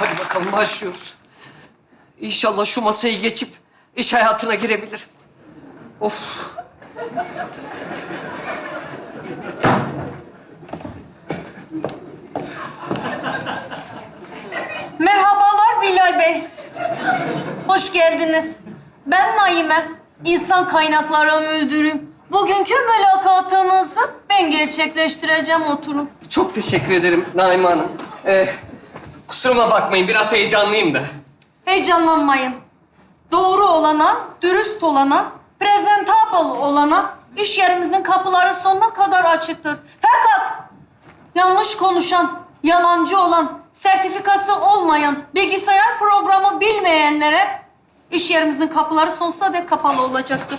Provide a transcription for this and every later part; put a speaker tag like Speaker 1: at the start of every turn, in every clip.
Speaker 1: Hadi bakalım başlıyoruz. İnşallah şu masayı geçip iş hayatına girebilirim. Of.
Speaker 2: Merhabalar Bilal Bey. Hoş geldiniz. Ben Naime. İnsan kaynakları müdürüm. Bugünkü mülakatınızı ben gerçekleştireceğim oturun.
Speaker 1: Çok teşekkür ederim Naime Hanım. Ee, kusuruma bakmayın biraz heyecanlıyım da.
Speaker 2: Heyecanlanmayın. Doğru olana, dürüst olana, presentable olana iş yerimizin kapıları sonuna kadar açıktır. Fakat yanlış konuşan, yalancı olan, sertifikası olmayan, bilgisayar programı bilmeyenlere iş yerimizin kapıları sonsuza dek kapalı olacaktır.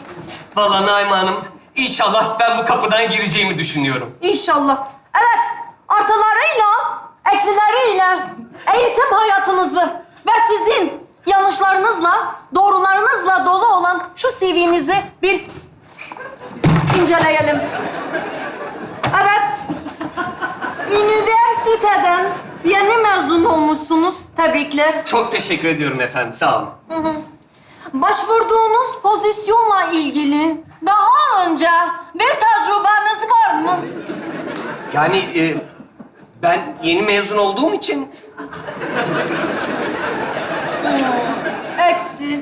Speaker 1: Vallahi Naime Hanım inşallah ben bu kapıdan gireceğimi düşünüyorum.
Speaker 2: İnşallah. Evet, artılarıyla, eksileriyle eğitim hayatınızı ve sizin yanlışlarınızla, doğrularınızla dolu olan şu CV'nizi bir inceleyelim. Evet, üniversiteden yeni mezun olmuşsunuz. Tebrikler.
Speaker 1: Çok teşekkür ediyorum efendim sağ olun.
Speaker 2: Başvurduğunuz pozisyonla ilgili daha önce bir tecrübeniz var mı?
Speaker 1: Yani e, ben yeni mezun olduğum için
Speaker 2: Eksi.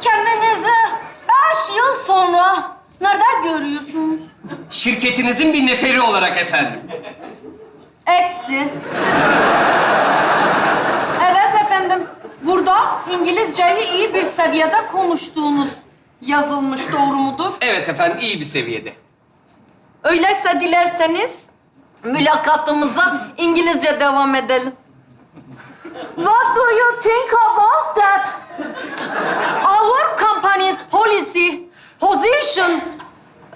Speaker 2: Kendinizi beş yıl sonra nerede görüyorsunuz?
Speaker 1: şirketinizin bir neferi olarak efendim.
Speaker 2: Eksi. Evet efendim. Burada İngilizceyi iyi bir seviyede konuştuğunuz yazılmış. Doğru mudur?
Speaker 1: Evet efendim iyi bir seviyede.
Speaker 2: Öyleyse dilerseniz mülakatımıza İngilizce devam edelim. What do you think about that? Our company's policy, position,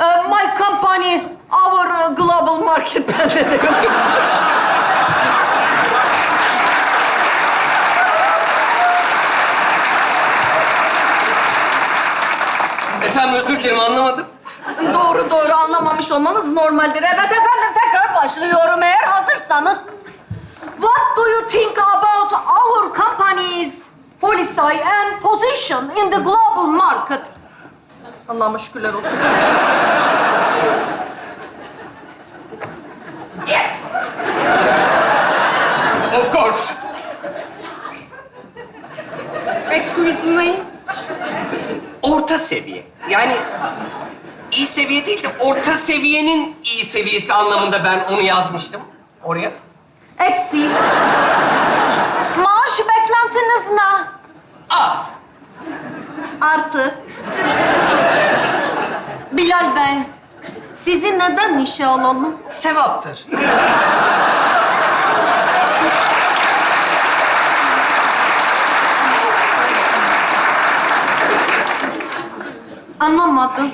Speaker 2: uh, my company, our uh, global market bende de.
Speaker 1: Efendim özür dilerim anlamadım.
Speaker 2: doğru doğru anlamamış olmanız normaldir. Evet efendim başlıyorum eğer hazırsanız. What do you think about our company's policy and position in the global market? Allah'ıma şükürler olsun.
Speaker 1: Yes. Of course.
Speaker 2: Excuse me.
Speaker 1: Orta seviye. Yani iyi seviye değil de orta seviyenin iyi seviyesi anlamında ben onu yazmıştım oraya.
Speaker 2: Eksi. Maaş beklentiniz ne?
Speaker 1: Az.
Speaker 2: Artı. Bilal Bey, sizi neden işe alalım?
Speaker 1: Sevaptır.
Speaker 2: Anlamadım.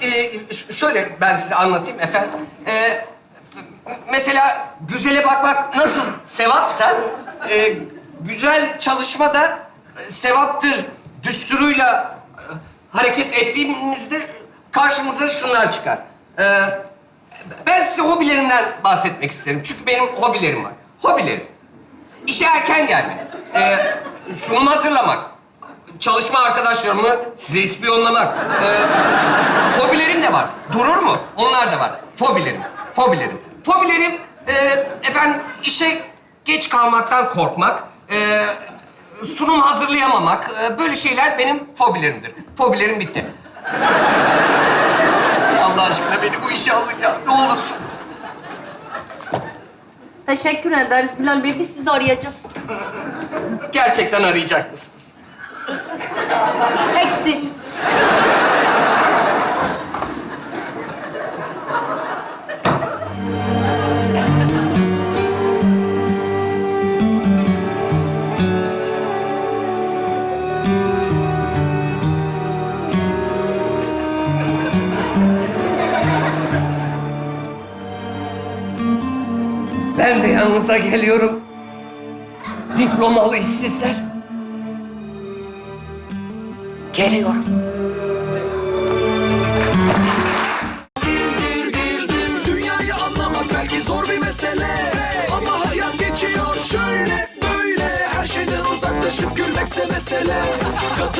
Speaker 1: Ş- şöyle ben size anlatayım efendim. Ee, mesela güzele bakmak nasıl sevapsa, e, güzel çalışma da e, sevaptır düsturuyla e, hareket ettiğimizde karşımıza şunlar çıkar. Ee, ben size hobilerimden bahsetmek isterim. Çünkü benim hobilerim var. Hobilerim. İşe erken gelmek, ee, sunum hazırlamak, çalışma arkadaşlarımı size ispiyonlamak, ee, Fobilerim de var. Durur mu? Onlar da var. Fobilerim. Fobilerim. Fobilerim e, efendim işe geç kalmaktan korkmak, e, sunum hazırlayamamak, e, böyle şeyler benim fobilerimdir. Fobilerim bitti. Allah aşkına beni bu işe alın ya. Ne olursunuz.
Speaker 2: Teşekkür ederiz Bilal Bey. Biz sizi arayacağız.
Speaker 1: Gerçekten arayacak mısınız?
Speaker 2: Eksi.
Speaker 1: Ben de yanınıza geliyorum. Diplomalı işsizler. Geliyorum.
Speaker 3: Şöyle böyle. Her şeyden uzaklaşıp gülmekse mesele. Katıl